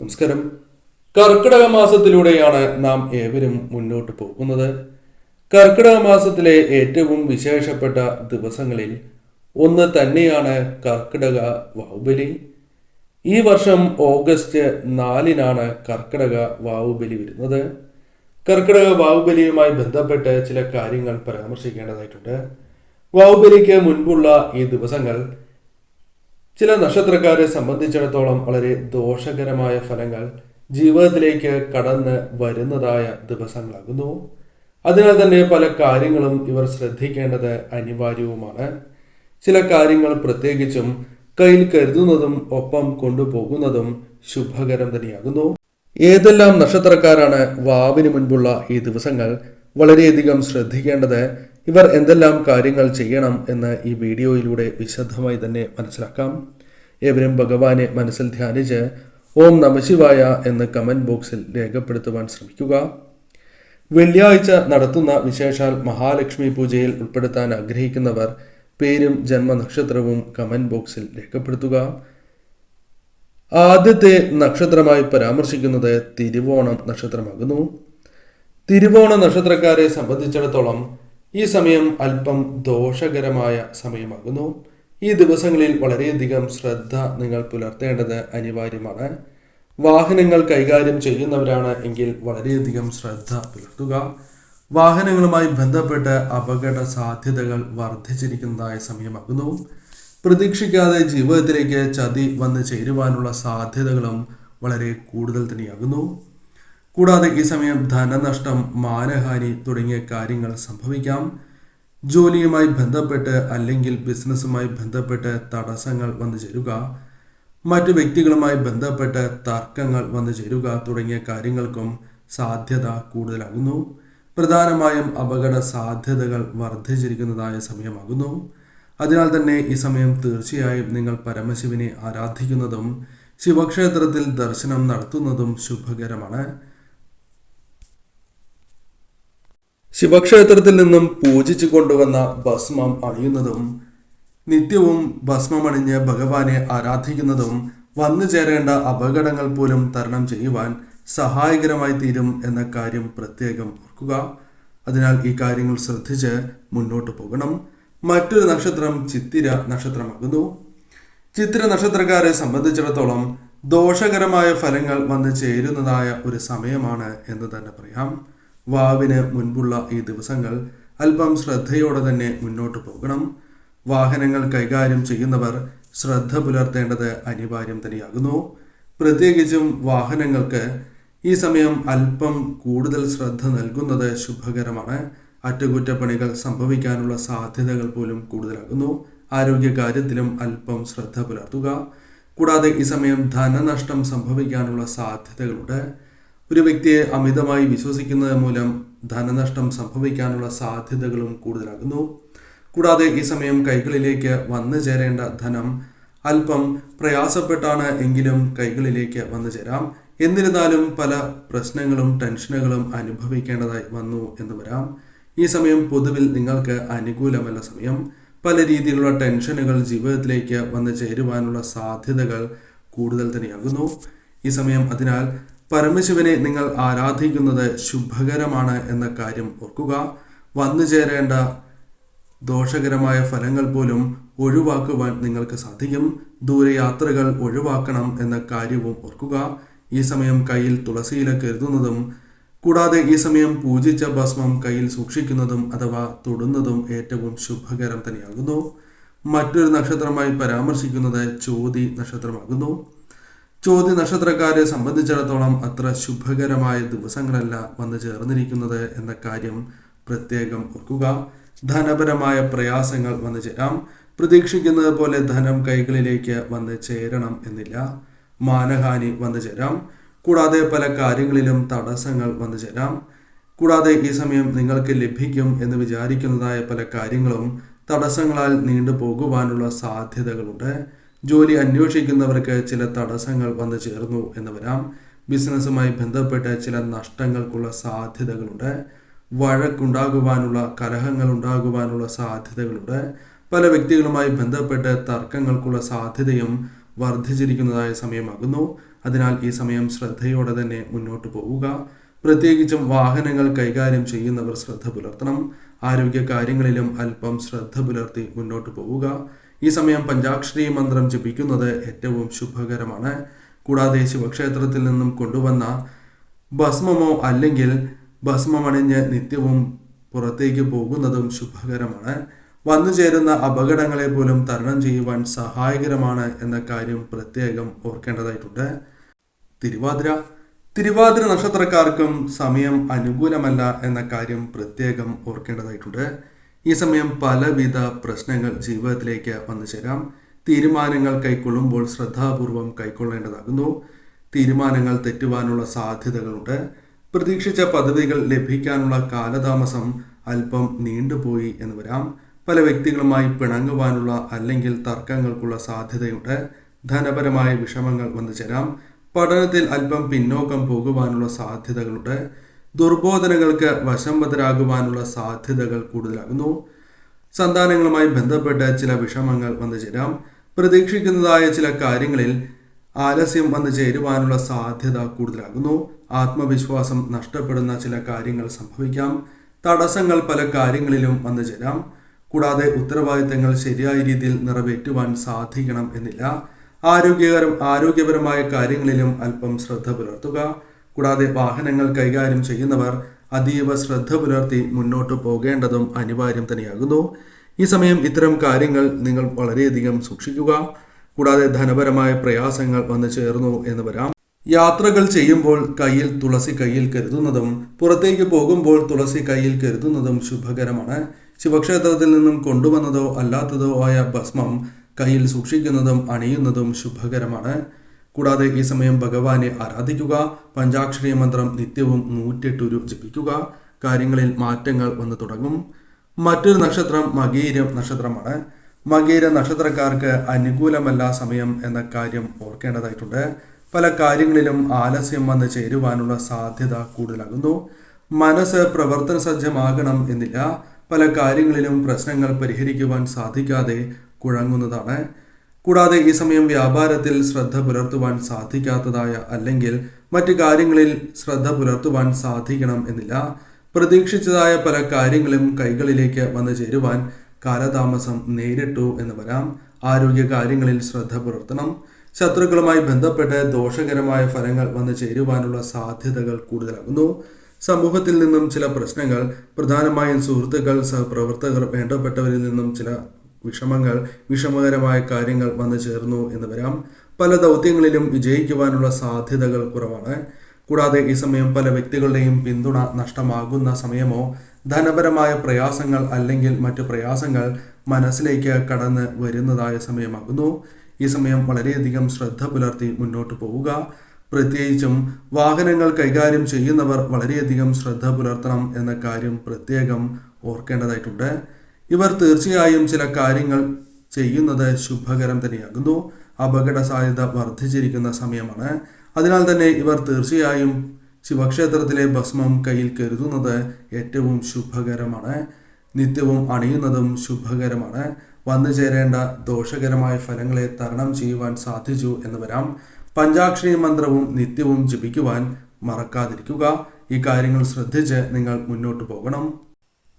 നമസ്കാരം. കർക്കിടക മാസത്തിലൂടെയാണ് നാം ഏവരും മുന്നോട്ട് പോകുന്നത്. കർക്കിടക മാസത്തിലെ ഏറ്റവും വിശേഷപ്പെട്ട ദിവസങ്ങളിൽ ഒന്ന് തന്നെയാണ് കർക്കിടക വാവുബലി. ഈ വർഷം ഓഗസ്റ്റ് നാലിനാണ് കർക്കിടക വാവുബലി വരുന്നത്. കർക്കിടക വാവുബലിയുമായി ബന്ധപ്പെട്ട് ചില കാര്യങ്ങൾ പരാമർശിക്കേണ്ടതായിട്ടുണ്ട്. വാവുബലിക്ക് മുൻപുള്ള ഈ ദിവസങ്ങൾ ചില നക്ഷത്രക്കാരെ സംബന്ധിച്ചിടത്തോളം വളരെ ദോഷകരമായ ഫലങ്ങൾ ജീവിതത്തിലേക്ക് കടന്ന് വരുന്നതായ ദിവസങ്ങളാകുന്നു. അതിനാൽ തന്നെ പല കാര്യങ്ങളും ഇവർ ശ്രദ്ധിക്കേണ്ടത് അനിവാര്യവുമാണ്. ചില കാര്യങ്ങൾ പ്രത്യേകിച്ചും കയ്യിൽ കരുതുന്നതും ഒപ്പം കൊണ്ടുപോകുന്നതും ശുഭകരം തന്നെയാകുന്നു. ഏതെല്ലാം നക്ഷത്രക്കാരാണ് വാവിന് മുൻപുള്ള ഈ ദിവസങ്ങൾ വളരെയധികം ശ്രദ്ധിക്കേണ്ടത് ഇവർ എന്തെല്ലാം കാര്യങ്ങൾ ചെയ്യണം എന്ന് ഈ വീഡിയോയിലൂടെ വിശദമായി തന്നെ മനസ്സിലാക്കാം. ഏവരും ഭഗവാനെ മനസ്സിൽ ധ്യാനിച്ച് ഓം നമശിവായ എന്ന് കമന്റ് ബോക്സിൽ രേഖപ്പെടുത്തുവാൻ ശ്രമിക്കുക. വെള്ളിയാഴ്ച നടത്തുന്ന വിശേഷാൽ മഹാലക്ഷ്മി പൂജയിൽ ഉൾപ്പെടുത്താൻ ആഗ്രഹിക്കുന്നവർ പേരും ജന്മനക്ഷത്രവും കമന്റ് ബോക്സിൽ രേഖപ്പെടുത്തുക. ആദ്യത്തെ നക്ഷത്രമായി പരാമർശിക്കുന്നത് തിരുവോണം നക്ഷത്രമാകുന്നു. തിരുവോണ നക്ഷത്രക്കാരെ സംബന്ധിച്ചിടത്തോളം ഈ സമയം അല്പം ദോഷകരമായ സമയമാകുന്നു. ഈ ദിവസങ്ങളിൽ വളരെയധികം ശ്രദ്ധ നിങ്ങൾ പുലർത്തേണ്ടത് അനിവാര്യമാണ്. വാഹനങ്ങൾ കൈകാര്യം ചെയ്യുന്നവരാണ് എങ്കിൽ വളരെയധികം ശ്രദ്ധ പുലർത്തുക. വാഹനങ്ങളുമായി ബന്ധപ്പെട്ട് അപകട സാധ്യതകൾ വർദ്ധിച്ചിരിക്കുന്നതായ സമയമാകുന്നു. പ്രതീക്ഷിക്കാതെ ജീവിതത്തിലേക്ക് ചതി വന്ന് ചേരുവാനുള്ള സാധ്യതകളും വളരെ കൂടുതൽ തന്നെയാകുന്നു. കൂടാതെ ഈ സമയം ധനനഷ്ടം മാനഹാനി തുടങ്ങിയ കാര്യങ്ങൾ സംഭവിക്കാം. ജോലിയുമായി ബന്ധപ്പെട്ട് അല്ലെങ്കിൽ ബിസിനസ്സുമായി ബന്ധപ്പെട്ട് തടസ്സങ്ങൾ വന്നു ചേരുക. മറ്റു വ്യക്തികളുമായി ബന്ധപ്പെട്ട് തർക്കങ്ങൾ വന്നു ചേരുക തുടങ്ങിയ കാര്യങ്ങൾക്കും സാധ്യത കൂടുതലാകുന്നു. പ്രധാനമായും അപകട സാധ്യതകൾ വർദ്ധിച്ചിരിക്കുന്നതായ സമയമാകുന്നു. അതിനാൽ തന്നെ ഈ സമയം തീർച്ചയായും നിങ്ങൾ പരമശിവനെ ആരാധിക്കുന്നതും ശിവക്ഷേത്രത്തിൽ ദർശനം നടത്തുന്നതും ശുഭകരമാണ്. ശിവക്ഷേത്രത്തിൽ നിന്നും പൂജിച്ചു കൊണ്ടുവന്ന ഭസ്മം അണിയുന്നതും നിത്യവും ഭസ്മം അണിഞ്ഞ് ഭഗവാനെ ആരാധിക്കുന്നതും വന്നു ചേരേണ്ട അപകടങ്ങൾ പോലും തരണം ചെയ്യുവാൻ സഹായകരമായി തീരും എന്ന കാര്യം പ്രത്യേകം ഓർക്കുക. അതിനാൽ ഈ കാര്യങ്ങൾ ശ്രദ്ധിച്ച് മുന്നോട്ട് പോകണം. മറ്റൊരു നക്ഷത്രം ചിത്തിര നക്ഷത്രമാകുന്നു. ചിത്തിര നക്ഷത്രക്കാരെ സംബന്ധിച്ചിടത്തോളം ദോഷകരമായ ഫലങ്ങൾ വന്നു ചേരുന്നതായ ഒരു സമയമാണ് എന്ന് തന്നെ പറയാം. വാവിന് മുൻപുള്ള ഈ ദിവസങ്ങൾ അല്പം ശ്രദ്ധയോടെ തന്നെ മുന്നോട്ട് പോകണം. വാഹനങ്ങൾ കൈകാര്യം ചെയ്യുന്നവർ ശ്രദ്ധ പുലർത്തേണ്ടത് അനിവാര്യം തന്നെയാകുന്നു. പ്രത്യേകിച്ചും വാഹനങ്ങൾക്ക് ഈ സമയം അല്പം കൂടുതൽ ശ്രദ്ധ നൽകുന്നത് ശുഭകരമാണ്. അറ്റകുറ്റപ്പണികൾ സംഭവിക്കാനുള്ള സാധ്യതകൾ പോലും കൂടുതലാകുന്നു. ആരോഗ്യകാര്യത്തിലും അല്പം ശ്രദ്ധ പുലർത്തുക. കൂടാതെ ഈ സമയം ധനനഷ്ടം സംഭവിക്കാനുള്ള സാധ്യതകളുണ്ട്. ഒരു വ്യക്തിയെ അമിതമായി വിശ്വസിക്കുന്നത് മൂലം ധനനഷ്ടം സംഭവിക്കാനുള്ള സാധ്യതകളും കൂടുതലാകുന്നു. കൂടാതെ ഈ സമയം കൈകളിലേക്ക് വന്നു ചേരേണ്ട ധനം അല്പം പ്രയാസപ്പെട്ടാണ് എങ്കിലും കൈകളിലേക്ക് വന്നു ചേരാം. എന്നിരുന്നാലും പല പ്രശ്നങ്ങളും ടെൻഷനുകളും അനുഭവിക്കേണ്ടതായി വന്നു എന്ന് വരാം. ഈ സമയം പൊതുവിൽ നിങ്ങൾക്ക് അനുകൂലമല്ല സമയം. പല രീതിയിലുള്ള ടെൻഷനുകൾ ജീവിതത്തിലേക്ക് വന്നു ചേരുവാനുള്ള സാധ്യതകൾ കൂടുതൽ തന്നെയാകുന്നു. ഈ സമയം അതിനാൽ പരമശിവനെ നിങ്ങൾ ആരാധിക്കുന്നത് ശുഭകരമാണ് എന്ന കാര്യം ഓർക്കുക. വന്നു ചേരേണ്ട ദോഷകരമായ ഫലങ്ങൾ പോലും ഒഴിവാക്കുവാൻ നിങ്ങൾക്ക് സാധിക്കും. ദൂരയാത്രകൾ ഒഴിവാക്കണം എന്ന കാര്യവും ഓർക്കുക. ഈ സമയം കയ്യിൽ തുളസിയില കരുതുന്നതും കൂടാതെ ഈ സമയം പൂജിച്ച ഭസ്മം കയ്യിൽ സൂക്ഷിക്കുന്നതും അഥവാ തൊടുന്നതും ഏറ്റവും ശുഭകരം തന്നെയാകുന്നു. മറ്റൊരു നക്ഷത്രമായി പരാമർശിക്കുന്നത് ചോതി നക്ഷത്രമാകുന്നു. ചോദ്യ നക്ഷത്രക്കാരെ സംബന്ധിച്ചിടത്തോളം അത്ര ശുഭകരമായ ദിവസങ്ങളല്ല വന്നു ചേർന്നിരിക്കുന്നത് എന്ന കാര്യം പ്രത്യേകം ഓർക്കുക. ധനപരമായ പ്രയാസങ്ങൾ വന്നു ചേരാം. പ്രതീക്ഷിക്കുന്നത് പോലെ ധനം കൈകളിലേക്ക് വന്ന് ചേരണം എന്നില്ല. മാനഹാനി വന്നു ചേരാം. കൂടാതെ പല കാര്യങ്ങളിലും തടസ്സങ്ങൾ വന്നു ചേരാം. കൂടാതെ ഈ സമയം നിങ്ങൾക്ക് ലഭിക്കും എന്ന് വിചാരിക്കുന്നതായ പല കാര്യങ്ങളും തടസ്സങ്ങളാൽ നീണ്ടു പോകുവാനുള്ള സാധ്യതകളുണ്ട്. ജോലി അന്വേഷിക്കുന്നവർക്ക് ചില തടസ്സങ്ങൾ വന്നു ചേർന്നു എന്ന് വരാം ബിസിനസ്സുമായി ബന്ധപ്പെട്ട് ചില നഷ്ടങ്ങൾക്കുള്ള സാധ്യതകളുണ്ട്. വഴക്കുണ്ടാകുവാനുള്ള കലഹങ്ങൾ ഉണ്ടാകുവാനുള്ള സാധ്യതകളുണ്ട്. പല വ്യക്തികളുമായി ബന്ധപ്പെട്ട് തർക്കങ്ങൾക്കുള്ള സാധ്യതയും വർദ്ധിച്ചിരിക്കുന്നതായ സമയമാകുന്നു. അതിനാൽ ഈ സമയം ശ്രദ്ധയോടെ തന്നെ മുന്നോട്ട് പോവുക. പ്രത്യേകിച്ചും വാഹനങ്ങൾ കൈകാര്യം ചെയ്യുന്നവർ ശ്രദ്ധ പുലർത്തണം. ആരോഗ്യ കാര്യങ്ങളിലും അല്പം ശ്രദ്ധ പുലർത്തി മുന്നോട്ട് പോവുക. ഈ സമയം പഞ്ചാക്ഷരി മന്ത്രം ജപിക്കുന്നത് ഏറ്റവും ശുഭകരമാണ്. കൂടാതെ ശിവക്ഷേത്രത്തിൽ നിന്നും കൊണ്ടുവന്ന ഭസ്മമോ അല്ലെങ്കിൽ ഭസ്മമണിഞ്ഞ് നിത്യവും പുറത്തേക്ക് പോകുന്നതും ശുഭകരമാണ്. വന്നു ചേരുന്ന അപകടങ്ങളെ പോലും തരണം ചെയ്യുവാൻ സഹായകരമാണ് എന്ന കാര്യം പ്രത്യേകം ഓർക്കേണ്ടതായിട്ടുണ്ട്. തിരുവാതിര. തിരുവാതിര നക്ഷത്രക്കാർക്കും സമയം അനുകൂലമല്ല എന്ന കാര്യം പ്രത്യേകം ഓർക്കേണ്ടതായിട്ടുണ്ട്. ഈ സമയം പലവിധ പ്രശ്നങ്ങൾ ജീവിതത്തിലേക്ക് വന്നു ചേരാം. തീരുമാനങ്ങൾ കൈക്കൊള്ളുമ്പോൾ ശ്രദ്ധാപൂർവം കൈക്കൊള്ളേണ്ടതാകുന്നു. തീരുമാനങ്ങൾ തെറ്റുവാനുള്ള സാധ്യതകളുണ്ട്. പ്രതീക്ഷിച്ച പദവികൾ ലഭിക്കാനുള്ള കാലതാമസം അല്പം നീണ്ടുപോയി എന്ന് വരാം. പല വ്യക്തികളുമായി പിണങ്ങുവാനുള്ള അല്ലെങ്കിൽ തർക്കങ്ങൾക്കുള്ള സാധ്യതയുണ്ട്. ധനപരമായ വിഷമങ്ങൾ വന്നു ചേരാം. പഠനത്തിൽ അല്പം പിന്നോക്കം പോകുവാനുള്ള സാധ്യതകളുണ്ട്. ദുർബോധനങ്ങൾക്ക് വശംവതരാകുവാനുള്ള സാധ്യതകൾ കൂടുതലാകുന്നു. സന്താനങ്ങളുമായി ബന്ധപ്പെട്ട ചില വിഷമങ്ങൾ വന്നു ചേരാം. പ്രതീക്ഷിക്കുന്നതായ ചില കാര്യങ്ങളിൽ ആലസ്യം വന്നു ചേരുവാനുള്ള സാധ്യത കൂടുതലാകുന്നു. ആത്മവിശ്വാസം നഷ്ടപ്പെടുന്ന ചില കാര്യങ്ങൾ സംഭവിക്കാം. തടസ്സങ്ങൾ പല കാര്യങ്ങളിലും വന്നു ചേരാം. കൂടാതെ ഉത്തരവാദിത്തങ്ങൾ ശരിയായ രീതിയിൽ നിറവേറ്റുവാൻ സാധിക്കണം എന്നില്ല. ആരോഗ്യകരം ആരോഗ്യപരമായ കാര്യങ്ങളിലും അല്പം ശ്രദ്ധ പുലർത്തുക. കൂടാതെ വാഹനങ്ങൾ കൈകാര്യം ചെയ്യുന്നവർ അതീവ ശ്രദ്ധ പുലർത്തി മുന്നോട്ട് പോകേണ്ടതും അനിവാര്യം തന്നെയാകുന്നു. ഈ സമയം ഇത്തരം കാര്യങ്ങൾ നിങ്ങൾ വളരെയധികം സൂക്ഷിക്കുക. കൂടാതെ ധനപരമായ പ്രയാസങ്ങൾ വന്നു ചേർന്നു എന്ന് വരാം. യാത്രകൾ ചെയ്യുമ്പോൾ കയ്യിൽ തുളസി കയ്യിൽ കരുതുന്നതും പുറത്തേക്ക് പോകുമ്പോൾ തുളസി കയ്യിൽ കരുതുന്നതും ശുഭകരമാണ്. ശിവക്ഷേത്രത്തിൽ നിന്നും കൊണ്ടുവന്നതോ അല്ലാത്തതോ ആയ ഭസ്മം കയ്യിൽ സൂക്ഷിക്കുന്നതും അണിയുന്നതും ശുഭകരമാണ്. കൂടാതെ ഈ സമയം ഭഗവാനെ ആരാധിക്കുക പഞ്ചാക്ഷരി മന്ത്രം നിത്യവും നൂറ്റെട്ടുരു ജപിക്കുക. കാര്യങ്ങളിൽ മാറ്റങ്ങൾ വന്നു തുടങ്ങും. മറ്റൊരു നക്ഷത്രം മകീരം നക്ഷത്രമാണ്. മകീര നക്ഷത്രക്കാർക്ക് അനുകൂലമല്ല സമയം എന്ന കാര്യം ഓർക്കേണ്ടതായിട്ടുണ്ട്. പല കാര്യങ്ങളിലും ആലസ്യം വന്ന് ചേരുവാനുള്ള സാധ്യത കൂടുതലാകുന്നു. മനസ്സ് പ്രവർത്തന സജ്ജമാകണം എന്നില്ല. പല കാര്യങ്ങളിലും പ്രശ്നങ്ങൾ പരിഹരിക്കുവാൻ സാധിക്കാതെ കുഴങ്ങുന്നതാണ്. കൂടാതെ ഈ സമയം വ്യാപാരത്തിൽ ശ്രദ്ധ പുലർത്തുവാൻ സാധിക്കാത്തതായ അല്ലെങ്കിൽ മറ്റു കാര്യങ്ങളിൽ ശ്രദ്ധ പുലർത്തുവാൻ സാധിക്കണം എന്നില്ല. പ്രതീക്ഷിച്ചതായ പല കാര്യങ്ങളും കൈകളിലേക്ക് വന്നു ചേരുവാൻ കാലതാമസം നേരിട്ടു എന്ന് വരാം. ആരോഗ്യ കാര്യങ്ങളിൽ ശ്രദ്ധ പുലർത്തണം. ശത്രുക്കളുമായി ബന്ധപ്പെട്ട് ദോഷകരമായ ഫലങ്ങൾ വന്നു ചേരുവാനുള്ള സാധ്യതകൾ കൂടുതലാകുന്നു. സമൂഹത്തിൽ നിന്നും ചില പ്രശ്നങ്ങൾ പ്രധാനമായും സുഹൃത്തുക്കൾ സഹപ്രവർത്തകർ വേണ്ടപ്പെട്ടവരിൽ നിന്നും ചില വിഷമങ്ങൾ വിഷമകരമായ കാര്യങ്ങൾ വന്നു ചേർന്നു എന്ന് വരാം. പല ദൗത്യങ്ങളിലും വിജയിക്കുവാനുള്ള സാധ്യതകൾ കുറവാണ്. കൂടാതെ ഈ സമയം പല വ്യക്തികളുടെയും പിന്തുണ നഷ്ടമാകുന്ന സമയമോ ധനപരമായ പ്രയാസങ്ങൾ അല്ലെങ്കിൽ മറ്റു പ്രയാസങ്ങൾ മനസ്സിലേക്ക് കടന്ന് വരുന്നതായ സമയമാകുന്നു. ഈ സമയം വളരെയധികം ശ്രദ്ധ പുലർത്തി മുന്നോട്ട് പോവുക. പ്രത്യേകിച്ചും വാഹനങ്ങൾ കൈകാര്യം ചെയ്യുന്നവർ വളരെയധികം ശ്രദ്ധ പുലർത്തണം എന്ന കാര്യം പ്രത്യേകം ഓർക്കേണ്ടതായിട്ടുണ്ട്. ഇവർ തീർച്ചയായും ചില കാര്യങ്ങൾ ചെയ്യുന്നത് ശുഭകരം തന്നെയാകുന്നു. അപകട സാധ്യത വർദ്ധിച്ചിരിക്കുന്ന സമയമാണ്. അതിനാൽ തന്നെ ഇവർ തീർച്ചയായും ശിവക്ഷേത്രത്തിലെ ഭസ്മം കയ്യിൽ കരുതുന്നത് ഏറ്റവും ശുഭകരമാണ്. നിത്യവും അണിയുന്നതും ശുഭകരമാണ്. വന്നു ചേരേണ്ട ദോഷകരമായ ഫലങ്ങളെ തരണം ചെയ്യുവാൻ സാധിച്ചു എന്ന് വരാം. പഞ്ചാക്ഷരി മന്ത്രവും നിത്യവും ജപിക്കുവാൻ മറക്കാതിരിക്കുക. ഈ കാര്യങ്ങൾ ശ്രദ്ധിച്ച് നിങ്ങൾ മുന്നോട്ട് പോകണം.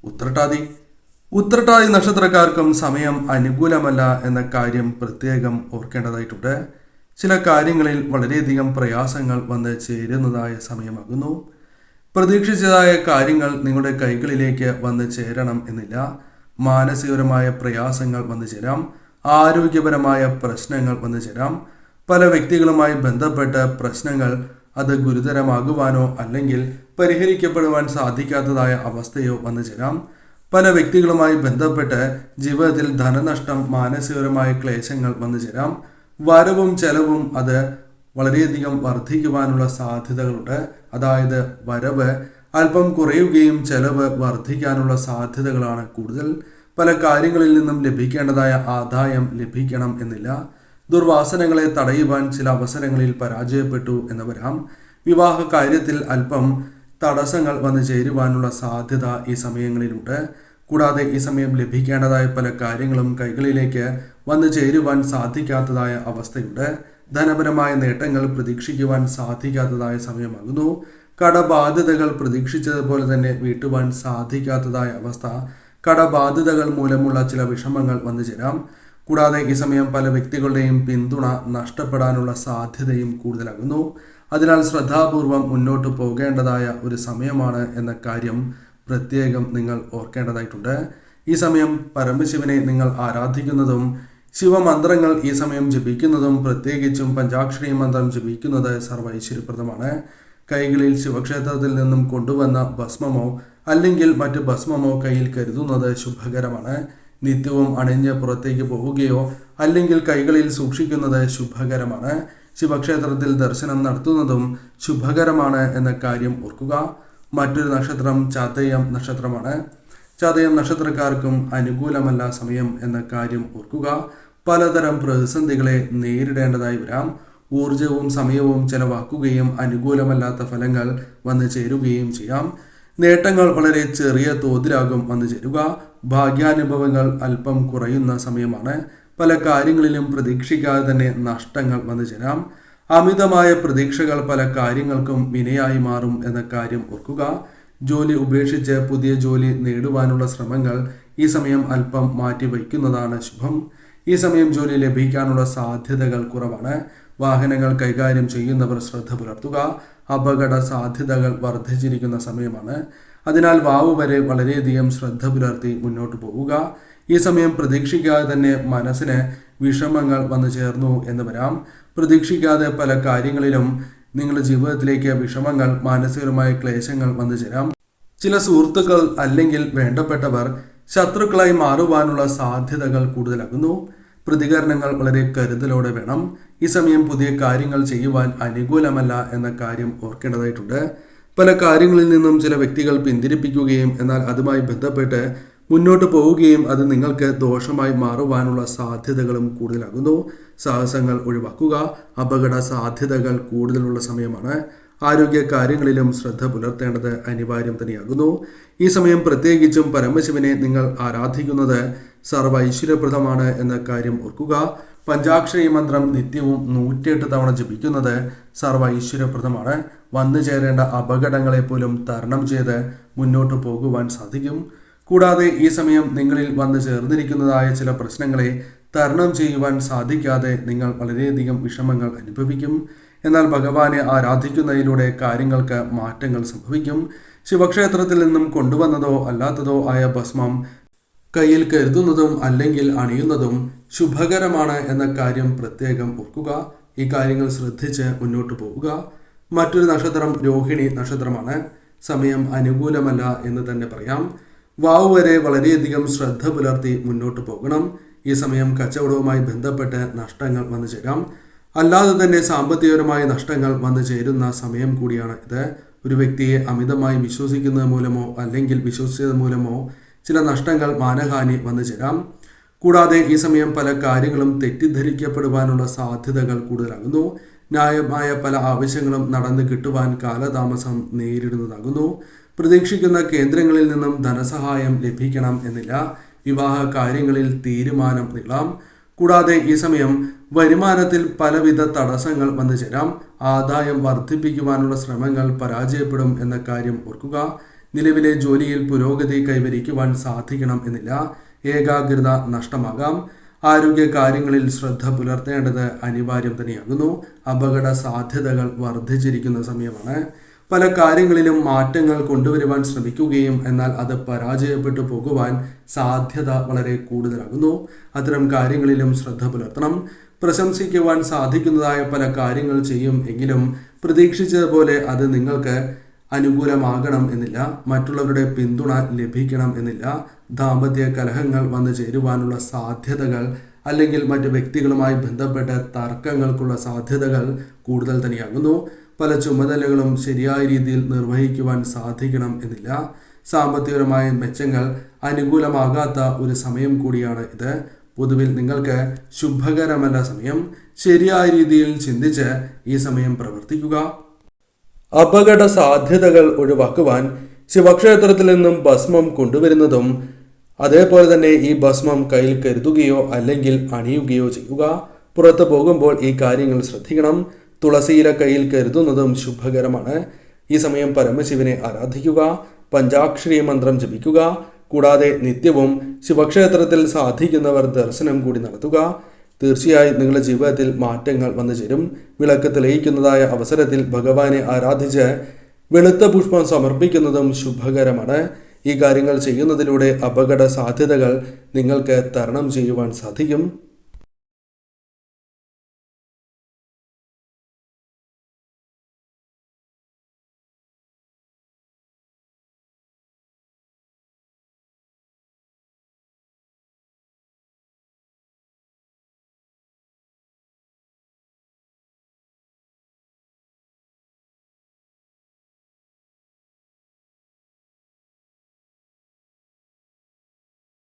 ഉത്രട്ടാതി. ഉത്രട്ടാതി നക്ഷത്രക്കാർക്കും സമയം അനുകൂലമല്ല എന്ന കാര്യം പ്രത്യേകം ഓർക്കേണ്ടതായിട്ടുണ്ട്. ചില കാര്യങ്ങളിൽ വളരെയധികം പ്രയാസങ്ങൾ വന്ന് ചേരുന്നതായ സമയമാകുന്നു. പ്രതീക്ഷിച്ചതായ കാര്യങ്ങൾ നിങ്ങളുടെ കൈകളിലേക്ക് വന്ന് ചേരണം എന്നില്ല. മാനസികപരമായ പ്രയാസങ്ങൾ വന്നു ചേരാം. ആരോഗ്യപരമായ പ്രശ്നങ്ങൾ വന്നു ചേരാം. പല വ്യക്തികളുമായി ബന്ധപ്പെട്ട പ്രശ്നങ്ങൾ അത് ഗുരുതരമാകുവാനോ അല്ലെങ്കിൽ പരിഹരിക്കപ്പെടുവാൻ സാധിക്കാത്തതായ അവസ്ഥയോ വന്നു ചേരാം. പല വ്യക്തികളുമായി ബന്ധപ്പെട്ട് ജീവിതത്തിൽ ധനനഷ്ടം മാനസികപരമായ ക്ലേശങ്ങൾ വന്നു ചേരാം. വരവും ചെലവും അത് വളരെയധികം വർദ്ധിക്കുവാനുള്ള സാധ്യതകളുണ്ട്. അതായത് വരവ് അല്പം കുറയുകയും ചെലവ് വർദ്ധിക്കാനുള്ള സാധ്യതകളാണ് കൂടുതൽ. പല കാര്യങ്ങളിൽ നിന്നും ലഭിക്കേണ്ടതായ ആദായം ലഭിക്കണം എന്നില്ല. ദുർവാസനകളെ തടയുവാൻ ചില അവസരങ്ങളിൽ പരാജയപ്പെട്ടു എന്ന് വരാം. വിവാഹ കാര്യത്തിൽ അല്പം തടസ്സങ്ങൾ വന്നു ചേരുവാനുള്ള സാധ്യത ഈ സമയങ്ങളിലുണ്ട്. കൂടാതെ ഈ സമയം ലഭിക്കേണ്ടതായ പല കാര്യങ്ങളും കൈകളിലേക്ക് വന്നു ചേരുവാൻ സാധിക്കാത്തതായ അവസ്ഥയുണ്ട്. ധനപരമായ നേട്ടങ്ങൾ പ്രതീക്ഷിക്കുവാൻ സാധിക്കാത്തതായ സമയമാകുന്നു. കടബാധ്യതകൾ പ്രതീക്ഷിച്ചതുപോലെ തന്നെ വീട്ടുവാൻ സാധിക്കാത്തതായ അവസ്ഥ കടബാധ്യതകൾ മൂലമുള്ള ചില വിഷമങ്ങൾ വന്നു ചേരാം. കൂടാതെ ഈ സമയം പല വ്യക്തികളുടെയും പിന്തുണ നഷ്ടപ്പെടാനുള്ള സാധ്യതയും കൂടുതലാകുന്നു. അതിനാൽ ശ്രദ്ധാപൂർവം മുന്നോട്ട് പോകേണ്ടതായ ഒരു സമയമാണ് എന്ന കാര്യം പ്രത്യേകം നിങ്ങൾ ഓർക്കേണ്ടതായിട്ടുണ്ട്. ഈ സമയം പരമശിവനെ നിങ്ങൾ ആരാധിക്കുന്നതും ശിവമന്ത്രങ്ങൾ ഈ സമയം ജപിക്കുന്നതും പ്രത്യേകിച്ചും പഞ്ചാക്ഷരി മന്ത്രം ജപിക്കുന്നത് സർവൈശ്വര്യപ്രദമാണ്. കൈകളിൽ ശിവക്ഷേത്രത്തിൽ നിന്നും കൊണ്ടുവന്ന ഭസ്മമോ അല്ലെങ്കിൽ മറ്റു ഭസ്മമോ കയ്യിൽ കരുതുന്നത് ശുഭകരമാണ്. നിത്യവും അണിഞ്ഞ് പുറത്തേക്ക് പോവുകയോ അല്ലെങ്കിൽ കൈകളിൽ സൂക്ഷിക്കുന്നത് ശുഭകരമാണ്. ശിവക്ഷേത്രത്തിൽ ദർശനം നടത്തുന്നതും ശുഭകരമാണ് എന്ന കാര്യം ഓർക്കുക. മറ്റൊരു നക്ഷത്രം ചാതയം നക്ഷത്രമാണ്. ചതയം നക്ഷത്രക്കാർക്കും അനുകൂലമല്ല സമയം എന്ന കാര്യം ഓർക്കുക. പലതരം പ്രതിസന്ധികളെ നേരിടേണ്ടതായി വരാം. ഊർജവും സമയവും ചെലവാക്കുകയും അനുകൂലമല്ലാത്ത ഫലങ്ങൾ വന്നു ചേരുകയും ചെയ്യാം. നേട്ടങ്ങൾ വളരെ ചെറിയ തോതിലാകും വന്നു ചേരുക. ഭാഗ്യാനുഭവങ്ങൾ അല്പം കുറയുന്ന സമയമാണ്. പല കാര്യങ്ങളിലും പ്രതീക്ഷിക്കാതെ തന്നെ നഷ്ടങ്ങൾ വന്നു ചേരാം അമിതമായ പ്രതീക്ഷകൾ പല കാര്യങ്ങൾക്കും വിനയായി മാറും എന്ന കാര്യം ഓർക്കുക. ജോലി ഉപേക്ഷിച്ച് പുതിയ ജോലി നേടുവാനുള്ള ശ്രമങ്ങൾ ഈ സമയം അല്പം മാറ്റി മാറ്റിവയ്ക്കുന്നതാണ് ശുഭം. ഈ സമയം ജോലി ലഭിക്കാനുള്ള സാധ്യതകൾ കുറവാണ്. വാഹനങ്ങൾ കൈകാര്യം ചെയ്യുന്നവർ ശ്രദ്ധ പുലർത്തുക. അപകട സാധ്യതകൾ വർദ്ധിച്ചിരിക്കുന്ന സമയമാണ്. അതിനാൽ വാവ് വരെ വളരെയധികം ശ്രദ്ധ പുലർത്തി മുന്നോട്ട് പോവുക. ഈ സമയം പ്രതീക്ഷിക്കാതെ തന്നെ മനസ്സിന് വിഷമങ്ങൾ വന്നു ചേർന്നു എന്ന് വരാം. പ്രതീക്ഷിക്കാതെ പല കാര്യങ്ങളിലും നിങ്ങളുടെ ജീവിതത്തിലേക്ക് വിഷമങ്ങൾ മാനസികമായ ക്ലേശങ്ങൾ വന്നു ചേരാം. ചില സുഹൃത്തുക്കൾ അല്ലെങ്കിൽ വേണ്ടപ്പെട്ടവർ ശത്രുക്കളായി മാറുവാനുള്ള സാധ്യതകൾ കൂടുതലാകുന്നു. പ്രതികരണങ്ങൾ വളരെ കരുതലോടെ വേണം. ഈ സമയം പുതിയ കാര്യങ്ങൾ ചെയ്യുവാൻ അനുകൂലമല്ല എന്ന കാര്യം ഓർക്കേണ്ടതായിട്ടുണ്ട്. പല കാര്യങ്ങളിൽ നിന്നും ചില വ്യക്തികൾ പിന്തിരിപ്പിക്കുകയും എന്നാൽ അതുമായി ബന്ധപ്പെട്ട് മുന്നോട്ട് പോവുകയും അത് നിങ്ങൾക്ക് ദോഷമായി മാറുവാനുള്ള സാധ്യതകളും കൂടുതലാകുന്നു. സാഹസങ്ങൾ ഒഴിവാക്കുക അപകട സാധ്യതകൾ കൂടുതലുള്ള സമയമാണ്. ആരോഗ്യ കാര്യങ്ങളിലും ശ്രദ്ധ പുലർത്തേണ്ടത് അനിവാര്യം തന്നെയാകുന്നു. ഈ സമയം പ്രത്യേകിച്ചും പരമശിവനെ നിങ്ങൾ ആരാധിക്കുന്നത് സർവ ഐശ്വര്യപ്രദമാണ് എന്ന കാര്യം ഓർക്കുക. പഞ്ചാക്ഷരി മന്ത്രം നിത്യവും നൂറ്റിയെട്ട് തവണ ജപിക്കുന്നത് സർവ ഐശ്വര്യപ്രദമാണ് വന്നു ചേരേണ്ട അപകടങ്ങളെ പോലും തരണം ചെയ്ത് മുന്നോട്ട് പോകുവാൻ സാധിക്കും. കൂടാതെ ഈ സമയം നിങ്ങളിൽ വന്നു ചേർന്നിരിക്കുന്നതായ ചില പ്രശ്നങ്ങളെ തരണം ചെയ്യുവാൻ സാധിക്കാതെ നിങ്ങൾ വളരെയധികം വിഷമങ്ങൾ അനുഭവിക്കും. എന്നാൽ ഭഗവാനെ ആരാധിക്കുന്നതിലൂടെ കാര്യങ്ങൾക്ക് മാറ്റങ്ങൾ സംഭവിക്കും. ശിവക്ഷേത്രത്തിൽ നിന്നും കൊണ്ടുവന്നതോ അല്ലാത്തതോ ആയ ഭസ്മം കയ്യിൽ കരുതുന്നതും അല്ലെങ്കിൽ അണിയുന്നതും ശുഭകരമാണ് എന്ന കാര്യം പ്രത്യേകം ഓർക്കുക. ഈ കാര്യങ്ങൾ ശ്രദ്ധിച്ച് മുന്നോട്ട് പോവുക. മറ്റൊരു നക്ഷത്രം രോഹിണി നക്ഷത്രമാണ്. സമയം അനുകൂലമല്ല എന്ന് തന്നെ പറയാം. വാവ് വരെ വളരെയധികം ശ്രദ്ധ പുലർത്തി മുന്നോട്ട് പോകണം. ഈ സമയം കച്ചവടവുമായി ബന്ധപ്പെട്ട് നഷ്ടങ്ങൾ വന്നു ചേരാം. അല്ലാതെ തന്നെ സാമ്പത്തികപരമായ നഷ്ടങ്ങൾ വന്നു ചേരുന്ന സമയം കൂടിയാണ് ഇത്. ഒരു വ്യക്തിയെ അമിതമായി വിശ്വസിക്കുന്നത് മൂലമോ അല്ലെങ്കിൽ വിശ്വസിച്ചത് മൂലമോ ചില നഷ്ടങ്ങൾ മാനഹാനി വന്നു ചേരാം. കൂടാതെ ഈ സമയം പല കാര്യങ്ങളും തെറ്റിദ്ധരിക്കപ്പെടുവാനുള്ള സാധ്യതകൾ കൂടുതലാകുന്നു. ന്യായമായ പല ആവശ്യങ്ങളും നടന്നു കിട്ടുവാൻ കാലതാമസം നേരിടുന്നതാകുന്നു. പ്രതീക്ഷിക്കുന്ന കേന്ദ്രങ്ങളിൽ നിന്നും ധനസഹായം ലഭിക്കണം എന്നില്ല. വിവാഹ കാര്യങ്ങളിൽ തീരുമാനം നീളാം. കൂടാതെ ഈ സമയം വരുമാനത്തിൽ പലവിധ തടസ്സങ്ങൾ വന്നു ചേരാം. ആദായം വർദ്ധിപ്പിക്കുവാനുള്ള ശ്രമങ്ങൾ പരാജയപ്പെടും എന്ന കാര്യം ഓർക്കുക. നിലവിലെ ജോലിയിൽ പുരോഗതി കൈവരിക്കുവാൻ സാധിക്കണം എന്നില്ല. ഏകാഗ്രത നഷ്ടമാകാം. ആരോഗ്യ കാര്യങ്ങളിൽ ശ്രദ്ധ പുലർത്തേണ്ടത് അനിവാര്യം തന്നെയാകുന്നു. അപകട സാധ്യതകൾ വർദ്ധിച്ചിരിക്കുന്ന സമയമാണ്. പല കാര്യങ്ങളിലും മാറ്റങ്ങൾ കൊണ്ടുവരുവാൻ ശ്രമിക്കുകയും എന്നാൽ അത് പരാജയപ്പെട്ടു പോകുവാൻ സാധ്യത വളരെ കൂടുതലാകുന്നു. അത്തരം കാര്യങ്ങളിലും ശ്രദ്ധ പുലർത്തണം. പ്രശംസിക്കുവാൻ സാധിക്കുന്നതായ പല കാര്യങ്ങൾ ചെയ്യും എങ്കിലും പ്രതീക്ഷിച്ചതുപോലെ അത് നിങ്ങൾക്ക് അനുകൂലമാകണം എന്നില്ല. മറ്റുള്ളവരുടെ പിന്തുണ ലഭിക്കണം എന്നില്ല. ദാമ്പത്യ കലഹങ്ങൾ വന്നു ചേരുവാനുള്ള സാധ്യതകൾ അല്ലെങ്കിൽ മറ്റ് വ്യക്തികളുമായി ബന്ധപ്പെട്ട തർക്കങ്ങൾക്കുള്ള സാധ്യതകൾ കൂടുതൽ തന്നെയാകുന്നു. പല ചുമതലകളും ശരിയായ രീതിയിൽ നിർവഹിക്കുവാൻ സാധിക്കണം എന്നില്ല. സാമ്പത്തികപരമായ മെച്ചങ്ങൾ അനുകൂലമാകാത്ത ഒരു സമയം കൂടിയാണ് ഇത്. പൊതുവിൽ നിങ്ങൾക്ക് ശുഭകരമല്ല സമയം. ശരിയായ രീതിയിൽ ചിന്തിച്ച് ഈ സമയം പ്രവർത്തിക്കുക. അപകട സാധ്യതകൾ ഒഴിവാക്കുവാൻ ശിവക്ഷേത്രത്തിൽ നിന്നും ഭസ്മം കൊണ്ടുവരുന്നതും അതേപോലെ തന്നെ ഈ ഭസ്മം കയ്യിൽ കരുതുകയോ അല്ലെങ്കിൽ അണിയുകയോ ചെയ്യുക. പുറത്തു പോകുമ്പോൾ ഈ കാര്യങ്ങൾ ശ്രദ്ധിക്കണം. തുളസിയില കയ്യിൽ കരുതുന്നതും ശുഭകരമാണ്. ഈ സമയം പരമശിവനെ ആരാധിക്കുക പഞ്ചാക്ഷരി മന്ത്രം ജപിക്കുക കൂടാതെ നിത്യവും ശിവക്ഷേത്രത്തിൽ സാധിക്കുന്നവർ ദർശനം കൂടി നടത്തുക. തീർച്ചയായും നിങ്ങളുടെ ജീവിതത്തിൽ മാറ്റങ്ങൾ വന്നു ചേരും. വിളക്ക് തെളിയിക്കുന്നതായ അവസരത്തിൽ ഭഗവാനെ ആരാധിച്ച് വെളുത്ത പുഷ്പം സമർപ്പിക്കുന്നതും ശുഭകരമാണ്. ഈ കാര്യങ്ങൾ ചെയ്യുന്നതിലൂടെ അപകട സാധ്യതകൾ നിങ്ങൾക്ക് തരണം ചെയ്യുവാൻ സാധിക്കും.